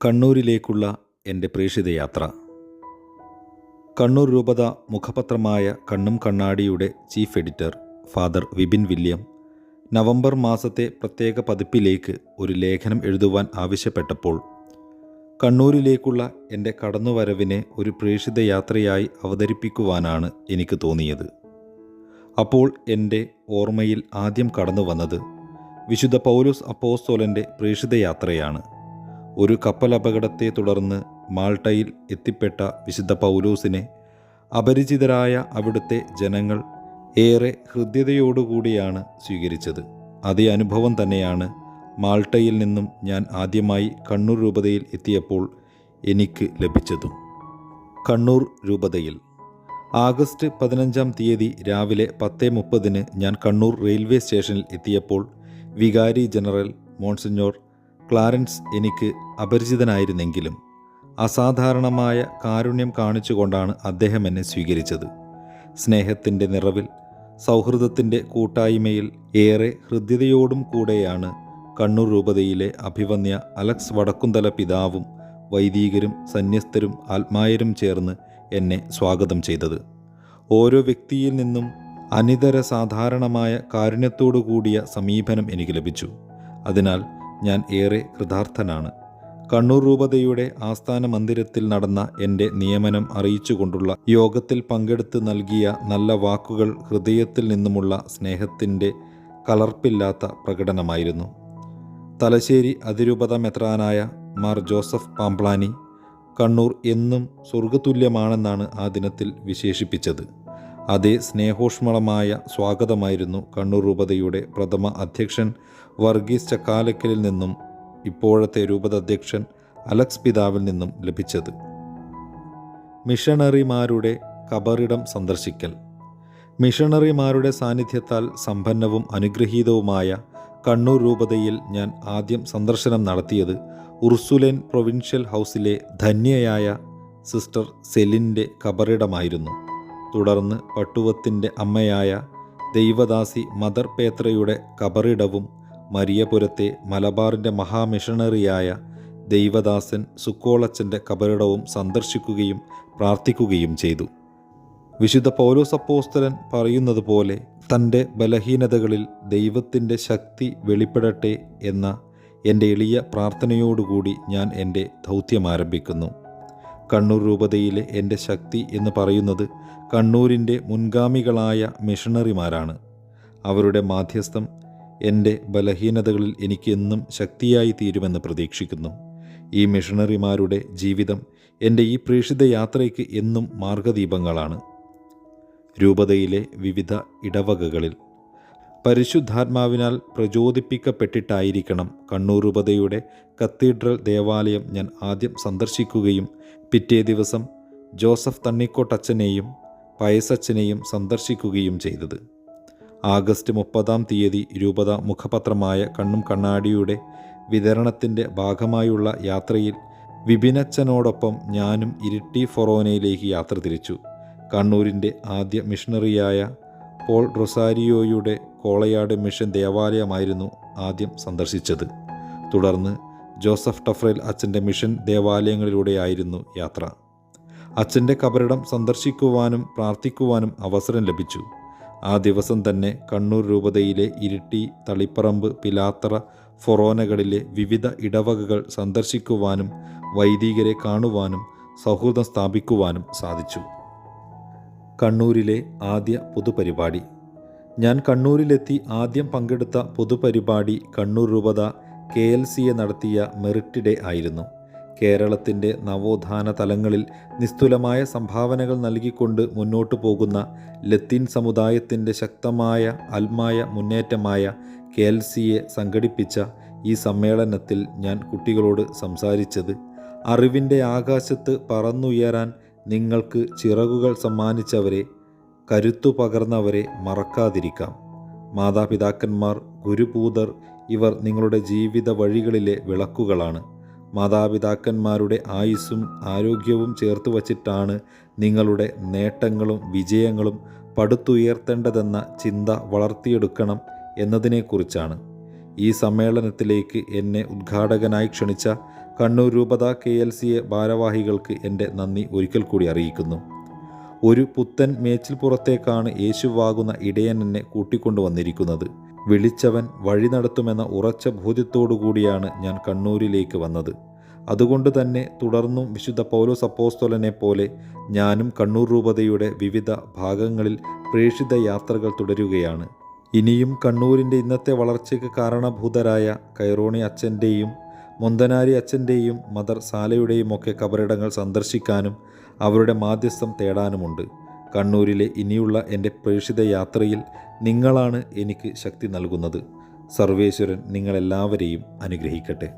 കണ്ണൂരിലേക്കുള്ള എന്റെ പ്രേക്ഷിത യാത്ര കണ്ണൂർ രൂപത മുഖപത്രമായ കണ്ണും കണ്ണാടിയുടെ chief editor father Vipin William November മാസത്തെ പ്രത്യേക പതിപ്പിലേക്ക് ഒരു ലേഖനം എഴുതുവാൻ ആവശ്യപ്പെട്ടപ്പോൾ കണ്ണൂരിലേക്കുള്ള എന്റെ കടന്നുവരവിനെ ഒരു പ്രേക്ഷിത യാത്രയായി അവതരിപ്പിക്കുവാനാണ് എനിക്ക് തോന്നിയത്. അപ്പോൾ എന്റെ ഓർമ്മയിൽ ആദ്യം കടന്നു വന്നത് വിശുദ്ധ പൗലോസ് അപ്പോസ്തോലന്റെ പ്രേക്ഷിത യാത്രയാണ് ഒരു കപ്പൽ അപകടത്തെ തുടർന്ന് മാൾട്ടയിൽ എത്തിപ്പെട്ട വിശുദ്ധ പൗലോസിനെ അപരിചിതരായ അവിടുത്തെ ജനങ്ങൾ ഏറെ ഹൃദ്യതയോടുകൂടിയാണ് സ്വീകരിച്ചത്. അതേ അനുഭവം തന്നെയാണ് മാൾട്ടയിൽ നിന്നും ഞാൻ ആദ്യമായി കണ്ണൂർ രൂപതയിൽ എത്തിയപ്പോൾ എനിക്ക് ലഭിച്ചതും. കണ്ണൂർ രൂപതയിൽ. ആഗസ്റ്റ് പതിനഞ്ചാം തീയതി രാവിലെ പത്ത് മുപ്പതിന് ഞാൻ കണ്ണൂർ റെയിൽവേ സ്റ്റേഷനിൽ എത്തിയപ്പോൾ വികാരി ജനറൽ മോൺസിഞ്ഞോർ ക്ലാരൻസ് എനിക്ക് അപരിചിതനായിരുന്നെങ്കിലും അസാധാരണമായ കാരുണ്യം കാണിച്ചുകൊണ്ടാണ് അദ്ദേഹം എന്നെ സ്വീകരിച്ചത്. സ്നേഹത്തിന്റെ നിറവിൽ സൗഹൃദത്തിന്റെ കൂട്ടായ്മയിൽ ഏറെ ഹൃദ്യതയോടും കൂടെയാണ് കണ്ണൂർ രൂപതയിലെ അഭിവന്യ അലക്സ് വടക്കുന്തല പിതാവും വൈദികരും സന്യസ്തരും ആത്മായരും ചേർന്ന് എന്നെ സ്വാഗതം ചെയ്തത്. ഓരോ വ്യക്തിയിൽ നിന്നും അനിതര സാധാരണമായ കാരുണ്യത്തോടു കൂടിയ സമീപനം എനിക്ക് ലഭിച്ചു. അതിനാൽ ഞാൻ ഏറെ കൃതാർത്ഥനാണ്. കണ്ണൂർ രൂപതയുടെ ആസ്ഥാന മന്ദിരത്തിൽ നടന്ന എന്റെ നിയമനം അറിയിച്ചുകൊണ്ടുള്ള യോഗത്തിൽ പങ്കെടുത്ത് നൽകിയ നല്ല വാക്കുകൾ ഹൃദയത്തിൽ നിന്നുമുള്ള സ്നേഹത്തിന്റെ കലർപ്പില്ലാത്ത പ്രകടനമായിരുന്നു. തലശ്ശേരി അതിരൂപത മെത്രാനായ മാർ ജോസഫ് പാംപ്ലാനി കണ്ണൂർ എന്നും സ്വർഗതുല്യമാണെന്നാണ് ആ ദിനത്തിൽ വിശേഷിപ്പിച്ചത്. അതേ സ്നേഹോഷ്മളമായ സ്വാഗതമായിരുന്നു കണ്ണൂർ രൂപതയുടെ പ്രഥമ അധ്യക്ഷൻ വർഗീസ് ചക്കാലക്കലിൽ നിന്നും ഇപ്പോഴത്തെ രൂപത അധ്യക്ഷൻ അലക്സ് പിതാവിൽ നിന്നും ലഭിച്ചത്. മിഷണറിമാരുടെ കബറിടം സന്ദർശിക്കൽ. മിഷണറിമാരുടെ സാന്നിധ്യത്താൽ സമ്പന്നവും അനുഗ്രഹീതവുമായ കണ്ണൂർ രൂപതയിൽ ഞാൻ ആദ്യം സന്ദർശനം നടത്തിയത് ഉർസുലേൻ പ്രൊവിൻഷ്യൽ ഹൗസിലെ ധന്യയായ സിസ്റ്റർ സെലിന്റെ കബറിടമായിരുന്നു. തുടർന്ന് പട്ടുവത്തിന്റെ അമ്മയായ ദൈവദാസി മദർ പേത്രയുടെ കബറിടവും മരിയപുരത്തെ മലബാറിന്റെ മഹാമിഷണറിയായ ദൈവദാസൻ സുക്കോളച്ചന്റെ കബറിടവും സന്ദർശിക്കുകയും പ്രാർത്ഥിക്കുകയും ചെയ്തു. വിശുദ്ധ പൗലോസപ്പോസ്തലൻ പറയുന്നത് പോലെ തന്റെ ബലഹീനതകളിൽ ദൈവത്തിന്റെ ശക്തി വെളിപ്പെടട്ടെ എന്ന എന്റെ എളിയ പ്രാർത്ഥനയോടുകൂടി ഞാൻ എന്റെ ദൗത്യം ആരംഭിക്കുന്നു. കണ്ണൂർ രൂപതയിലെ എന്റെ ശക്തി എന്ന് പറയുന്നത് കണ്ണൂരിന്റെ മുൻഗാമികളായ മിഷണറിമാരാണ്. അവരുടെ മാധ്യസ്ഥം എന്റെ ബലഹീനതകളിൽ എനിക്കെന്നും ശക്തിയായി തീരുമെന്ന് പ്രതീക്ഷിക്കുന്നു. ഈ മിഷണറിമാരുടെ ജീവിതം എന്റെ ഈ പ്രേക്ഷിത യാത്രയ്ക്ക് എന്നും മാർഗദീപങ്ങളാണ്. രൂപതയിലെ വിവിധ ഇടവകകളിൽ പരിശുദ്ധാത്മാവിനാൽ പ്രചോദിപ്പിക്കപ്പെട്ടിട്ടായിരിക്കണം കണ്ണൂർ രൂപതയുടെ കത്തീഡ്രൽ ദേവാലയം ഞാൻ ആദ്യം സന്ദർശിക്കുകയും പിറ്റേ ദിവസം ജോസഫ് തണ്ണിക്കോട്ടച്ചനെയും പയസച്ചനെയും സന്ദർശിക്കുകയും ചെയ്തത്. ആഗസ്റ്റ് മുപ്പതാം തീയതി രൂപത മുഖപത്രമായ കണ്ണും കണ്ണാടിയുടെ വിതരണത്തിന്റെ ഭാഗമായുള്ള യാത്രയിൽ വിപിനച്ചനോടൊപ്പം ഞാനും ഇരിട്ടി ഫൊറോനയിലേക്ക് യാത്ര തിരിച്ചു. കണ്ണൂരിന്റെ ആദ്യ മിഷണറിയായ പോൾ റൊസാരിയോയുടെ കോളയാട് മിഷൻ ദേവാലയമായിരുന്നു ആദ്യം സന്ദർശിച്ചത്. തുടർന്ന് ജോസഫ് ടഫ്രേൽ അച്ഛന്റെ മിഷൻ ദേവാലയങ്ങളിലൂടെയായിരുന്നു യാത്ര. അച്ഛന്റെ കബറിടം സന്ദർശിക്കുവാനും പ്രാർത്ഥിക്കുവാനും അവസരം ലഭിച്ചു. ആ ദിവസം തന്നെ കണ്ണൂർ രൂപതയിലെ ഇരിട്ടി തളിപ്പറമ്പ് പിലാത്തറ ഫൊറോനകളിലെ വിവിധ ഇടവകകൾ സന്ദർശിക്കുവാനും വൈദികരെ കാണുവാനും സൗഹൃദം സ്ഥാപിക്കുവാനും സാധിച്ചു. കണ്ണൂരിലെ ആദ്യ പൊതുപരിപാടി. ഞാൻ കണ്ണൂരിലെത്തി ആദ്യം പങ്കെടുത്ത പൊതുപരിപാടി കണ്ണൂർ രൂപത കെ എൽ സിയെ നടത്തിയ മെറിറ്റ് ഡേ ആയിരുന്നു. കേരളത്തിന്റെ നവോത്ഥാന തലങ്ങളിൽ നിസ്തുലമായ സംഭാവനകൾ നൽകിക്കൊണ്ട് മുന്നോട്ടു പോകുന്ന ലത്തീൻ സമുദായത്തിന്റെ ശക്തമായ അൽമായ മുന്നേറ്റമായ കെ സംഘടിപ്പിച്ച ഈ സമ്മേളനത്തിൽ ഞാൻ കുട്ടികളോട് സംസാരിച്ചത്. അറിവിന്റെ ആകാശത്ത് പറന്നുയരാൻ നിങ്ങൾക്ക് ചിറകുകൾ സമ്മാനിച്ചവരെ കരുത്തു പകർന്നവരെ മറക്കാതിരിക്കാം. മാതാപിതാക്കന്മാർ ഗുരുപൂതർ ഇവർ നിങ്ങളുടെ ജീവിത വഴികളിലെ വിളക്കുകളാണ്. മാതാപിതാക്കന്മാരുടെ ആയുസ്സും ആരോഗ്യവും ചേർത്ത് വച്ചിട്ടാണ് നിങ്ങളുടെ നേട്ടങ്ങളും വിജയങ്ങളും പടുത്തുയർത്തേണ്ടതെന്ന ചിന്ത വളർത്തിയെടുക്കണം എന്നതിനെക്കുറിച്ചാണ്. ഈ സമ്മേളനത്തിലേക്ക് എന്നെ ഉദ്ഘാടകനായി ക്ഷണിച്ച കണ്ണൂർ രൂപത കെ എൽ സി എ ഭാരവാഹികൾക്ക് എന്റെ നന്ദി ഒരിക്കൽ കൂടി അറിയിക്കുന്നു. ഒരു പുത്തൻ മേച്ചിൽപ്പുറത്തേക്കാണ് യേശുവാകുന്ന ഇടയൻ എന്നെ കൂട്ടിക്കൊണ്ടുവന്നിരിക്കുന്നത്. വിളിച്ചവൻ വഴി നടത്തുമെന്ന ഉറച്ച ബോധ്യത്തോടുകൂടിയാണ് ഞാൻ കണ്ണൂരിലേക്ക് വന്നത്. അതുകൊണ്ട് തന്നെ തുടർന്നും വിശുദ്ധ പൗലോസ് അപ്പോസ്തോലനെ പോലെ ഞാനും കണ്ണൂർ രൂപതയുടെ വിവിധ ഭാഗങ്ങളിൽ പ്രേക്ഷിത യാത്രകൾ തുടരുകയാണ്. ഇനിയും കണ്ണൂരിന്റെ ഇന്നത്തെ വളർച്ചയ്ക്ക് കാരണഭൂതരായ കൈറോണി അച്ഛന്റെയും മുന്തനാരി അച്ഛന്റെയും മദർ സാലയുടെയും ഒക്കെ കബറിടങ്ങൾ സന്ദർശിക്കാനും അവരുടെ മാധ്യസ്ഥം തേടാനുമുണ്ട്. കണ്ണൂരിലെ ഇനിയുള്ള എന്റെ പ്രേക്ഷിത യാത്രയിൽ നിങ്ങളാണ് എനിക്ക് ശക്തി നൽകുന്നത്. സർവേശ്വരൻ നിങ്ങളെല്ലാവരെയും അനുഗ്രഹിക്കട്ടെ.